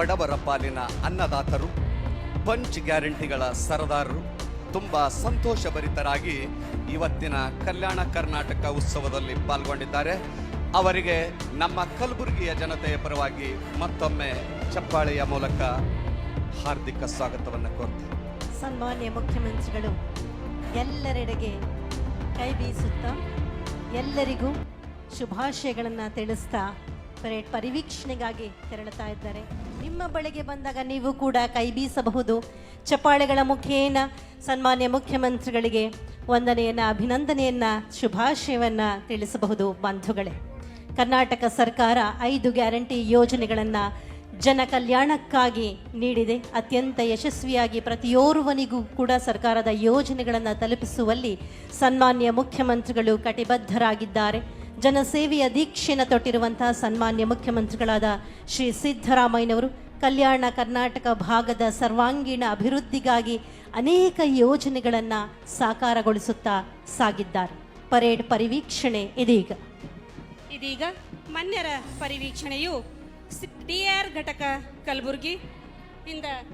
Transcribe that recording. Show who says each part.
Speaker 1: ಬಡವರ ಪಾಲಿನ ಅನ್ನದಾತರು, ಪಂಚ್ ಗ್ಯಾರಂಟಿಗಳ ಸರದಾರರು, ತುಂಬ ಸಂತೋಷಭರಿತರಾಗಿ ಇವತ್ತಿನ ಕಲ್ಯಾಣ ಕರ್ನಾಟಕ ಉತ್ಸವದಲ್ಲಿ ಪಾಲ್ಗೊಂಡಿದ್ದಾರೆ. ಅವರಿಗೆ ನಮ್ಮ ಕಲಬುರಗಿಯ ಜನತೆಯ ಪರವಾಗಿ ಮತ್ತೊಮ್ಮೆ ಚಪ್ಪಾಳೆಯ ಮೂಲಕ ಹಾರ್ದಿಕ ಸ್ವಾಗತವನ್ನು ಕೋರ್ತೇವೆ
Speaker 2: ಸನ್ಮಾನ್ಯ ಮುಖ್ಯಮಂತ್ರಿಗಳು, ಎಲ್ಲರೆಡೆಗೆ ಕೈ ಬೀಸುತ್ತಾ ಎಲ್ಲರಿಗೂ ಶುಭಾಶಯಗಳನ್ನು ತಿಳಿಸ್ತಾ ಪರೇಡ್ ಪರಿವೀಕ್ಷಣೆಗಾಗಿ ತೆರಳುತ್ತಾ ಇದ್ದಾರೆ. ನಿಮ್ಮ ಬಳಿಗೆ ಬಂದಾಗ ನೀವು ಕೂಡ ಕೈ ಬೀಸಬಹುದು. ಚಪ್ಪಾಳೆಗಳ ಮುಖೇನ ಸನ್ಮಾನ್ಯ ಮುಖ್ಯಮಂತ್ರಿಗಳಿಗೆ ವಂದನೆಯನ್ನು, ಅಭಿನಂದನೆಯನ್ನು, ಶುಭಾಶಯವನ್ನು ತಿಳಿಸಬಹುದು ಬಂಧುಗಳೇ. ಕರ್ನಾಟಕ ಸರ್ಕಾರ ಐದು ಗ್ಯಾರಂಟಿ ಯೋಜನೆಗಳನ್ನು ಜನ ಕಲ್ಯಾಣಕ್ಕಾಗಿ ನೀಡಿದೆ. ಅತ್ಯಂತ ಯಶಸ್ವಿಯಾಗಿ ಪ್ರತಿಯೋರ್ವನಿಗೂ ಕೂಡ ಸರ್ಕಾರದ ಯೋಜನೆಗಳನ್ನು ತಲುಪಿಸುವಲ್ಲಿ ಸನ್ಮಾನ್ಯ ಮುಖ್ಯಮಂತ್ರಿಗಳು ಕಟಿಬದ್ಧರಾಗಿದ್ದಾರೆ. ಜನಸೇವೆಯ ದೀಕ್ಷೆಯನ್ನು ತೊಟ್ಟಿರುವಂತಹ ಸನ್ಮಾನ್ಯ ಮುಖ್ಯಮಂತ್ರಿಗಳಾದ ಶ್ರೀ ಸಿದ್ದರಾಮಯ್ಯನವರು, ಕಲ್ಯಾಣ ಕರ್ನಾಟಕ ಭಾಗದ ಸರ್ವಾಂಗೀಣ ಅಭಿವೃದ್ಧಿಗಾಗಿ ಅನೇಕ ಯೋಜನೆಗಳನ್ನು ಸಾಕಾರಗೊಳಿಸುತ್ತಾ ಸಾಗಿದ್ದಾರೆ. ಪರೇಡ್ ಪರಿವೀಕ್ಷಣೆ ಇದೀಗ.
Speaker 3: ಇದೀಗ ಮನ್ಯರ ಪರಿವೀಕ್ಷಣೆಯು ಡಿ ಆರ್ ಘಟಕ ಕಲಬುರಗಿ ಇಂದ